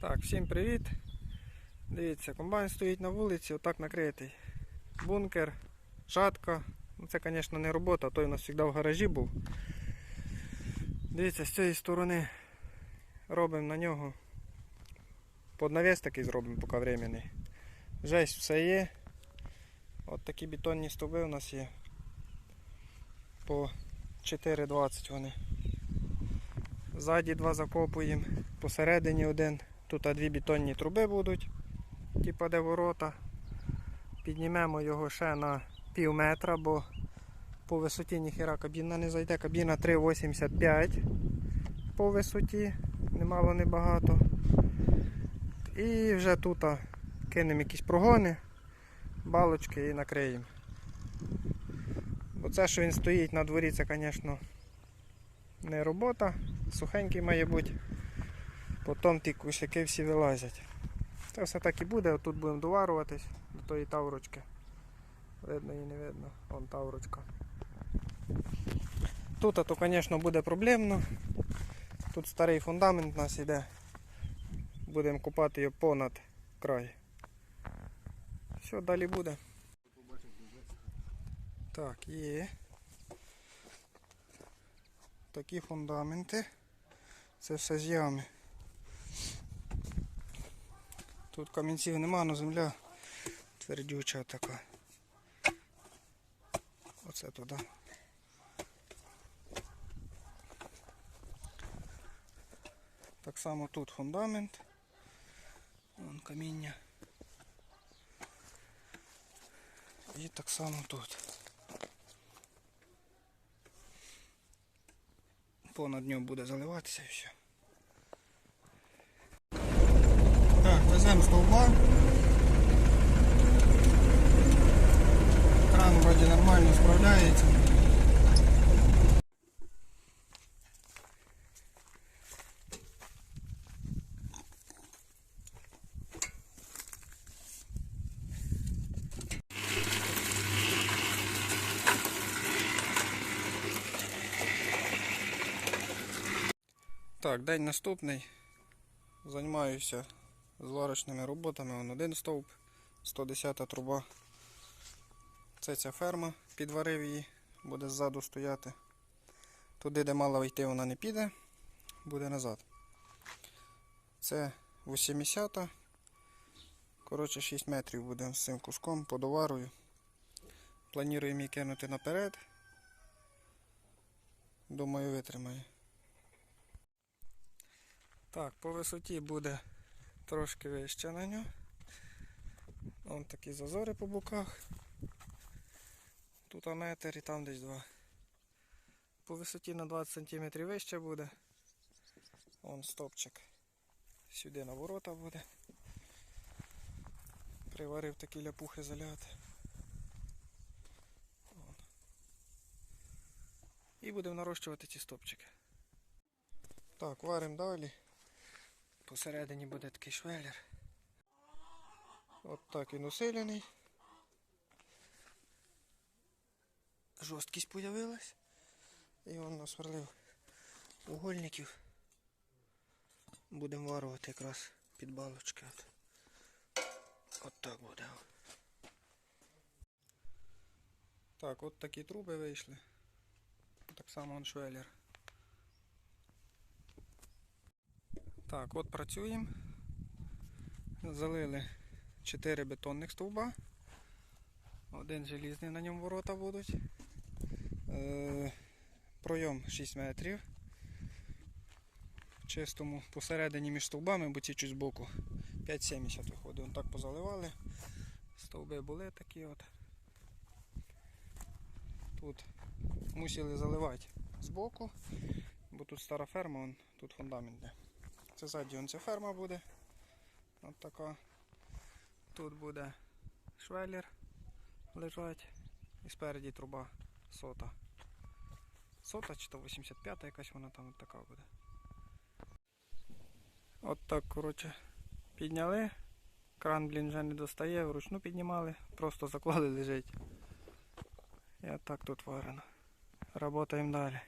Так, всім привіт. Дивіться, комбайн стоїть на вулиці, отак накритий. Бункер, жатка. Ну це, звісно, не робота, той у нас завжди в гаражі був. Дивіться, з цієї сторони робимо на нього. Под навіс такий зробимо поки временний. Жесть все є. От такі бетонні стовби у нас є. По 4,20 вони. Ззаді два закопуємо, посередині один. Тут дві бетонні труби будуть, типа де ворота. Піднімемо його ще на пів метра, бо по висоті ніхера кабіна не зайде. Кабіна 3,85 по висоті, немало не багато. І вже тут кинемо якісь прогони, балочки і накриємо. Бо це, що він стоїть на дворі, це, звісно, не робота, сухенький має бути. Потім ті кущаки всі вилазять. Це все так і буде, отут будемо доварюватись до тої таврочки. Видно і не видно. Вон таврочка. Тут, то, звісно, буде проблемно. Тут старий фундамент у нас йде. Будемо купати його понад край. Все, далі буде. Так, є. Такі фундаменти. Це все з ями. Тут камінців нема, але земля твердюча така. Оце туди. Так само тут фундамент. Вон каміння. І так само тут. Понад нього буде заливатися і все. начинаем столба. Кран вроде нормально справляется. Так, день наступний. Займаюся зварочними роботами. Вон один стовп, 110 труба. Це ця ферма, підварив її, буде ззаду стояти. Туди, де мала йти, вона не піде, буде назад. Це 80. Коротше, 6 метрів будемо з цим куском, подоварую. Плануємо її кинути наперед. Думаю, витримає. Так, по висоті буде трошки вище на нього. Вон такі зазори по боках. Тут метр і там десь два. По висоті на 20 см вище буде. Вон стопчик. Сюди на ворота буде. Приварив такі ляпухи заляти. Вон. І будемо нарощувати ці стопчики. Так, варимо далі. Посередині буде такий швеллер. От так він усилений. Жорсткість появилась. І він насверлив угольників. Будемо варувати якраз під балочки. От, от так буде. Так, от такі труби вийшли. Так само он швеллер. Так, от працюємо. Залили 4 бетонних стовба. Один желізний на ньому ворота будуть. Е, пройом 6 метрів. В чистому посередині між стовбами, бо ці чуть збоку 5,70 виходить. Вон так позаливали. Стовби були такі от. Тут мусили заливати збоку, бо тут стара ферма, вон, тут фундамент. Це ззаді ця ферма буде. От така. Тут буде швеллер лежать. І спереді труба сота. Сота чи то 85-та якась вона там от така буде. От так, коротше, підняли. Кран, блін, вже не достає, вручну піднімали, просто заклали лежить. І от так тут варено. Работаємо далі.